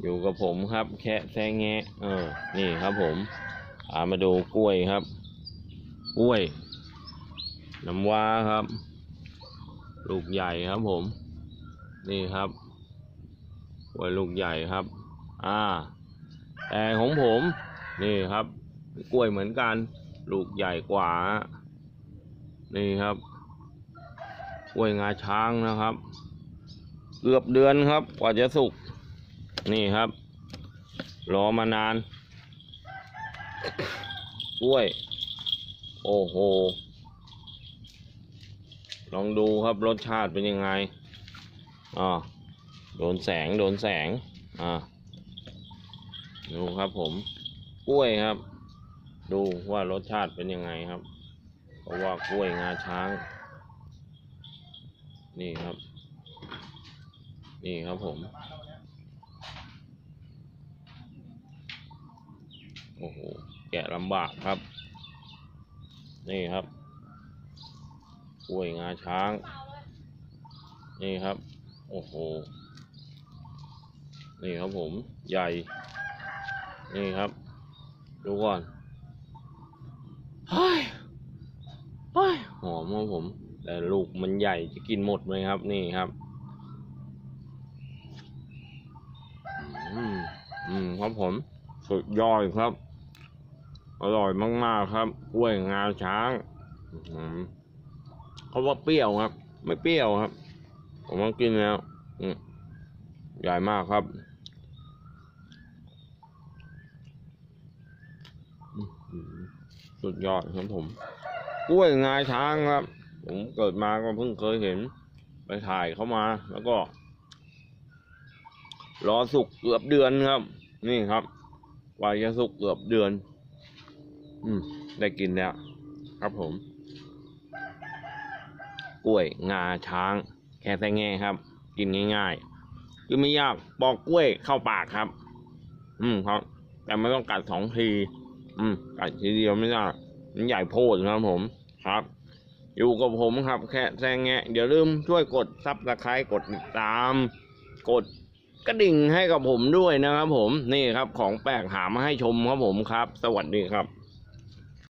อยู่กับผมครับ แค่แซงแงะเออ นี่ครับผมพามาดูกล้วยครับ กล้วย น้ำว้าครับ ลูกใหญ่ครับผม นี่ครับกล้วยลูกใหญ่ครับ อ่า แต่ของผม นี่ครับ กล้วยเหมือนกัน ลูกใหญ่กว่า นี่ครับกล้วยงาช้างนะครับ เกือบเดือนครับ กว่าจะสุก นี่ครับ รอมานานกล้วย โอ้โห ลองดูครับรสชาติเป็นยังไง อ่า โดนแสง โดนแสง อ่า ดูครับผม กล้วยครับ ดูว่ารสชาติเป็นยังไงครับ เพราะว่ากล้วยงาช้าง นี่ครับ นี่ครับผม โอ้โห แกะลำบากครับ นี่ครับกล้วยงาช้าง นี่ครับ โอ้โห นี่ครับผม ใหญ่ นี่ครับ ดูก่อนเฮ้ยเฮ้ยหอมครับผม แต่ลูกมันใหญ่จะกินหมดไหมครับ นี่ครับ อืม อืมครับผม สุดยอดครับ อร่อยมาก ๆ ครับกล้วยงาช้างเขาว่าเปรี้ยวครับ ไม่เปรี้ยวครับ ผมมากินแล้วใหญ่มากครับสุดยอดครับผมกล้วยงาช้างครับ ผมเกิดมาก็เพิ่งเคยเห็น ไปถ่ายเข้ามา แล้วก็ รอสุกเกือบเดือนครับ นี่ครับกว่าจะสุกเกือบเดือน อืม ได้กินแล้ว ครับผม กล้วยงาช้าง แค่แค่แง่ครับ กินง่ายๆ คือไม่ยากปอกกล้วยเข้าปากครับ อืมครับ แต่ไม่ต้องกัดสองที อืม กัดทีเดียวไม่ได้มันใหญ่โพดครับผมครับ อยู่กับผมครับ แค่แซงแงเดี๋ยวลืมช่วยกดซับสไครต์กดติดตาม กดกระดิ่งให้กับผมด้วยนะครับผมนี่ครับของแปลกหามาให้ชมครับผมครับ สวัสดีครับ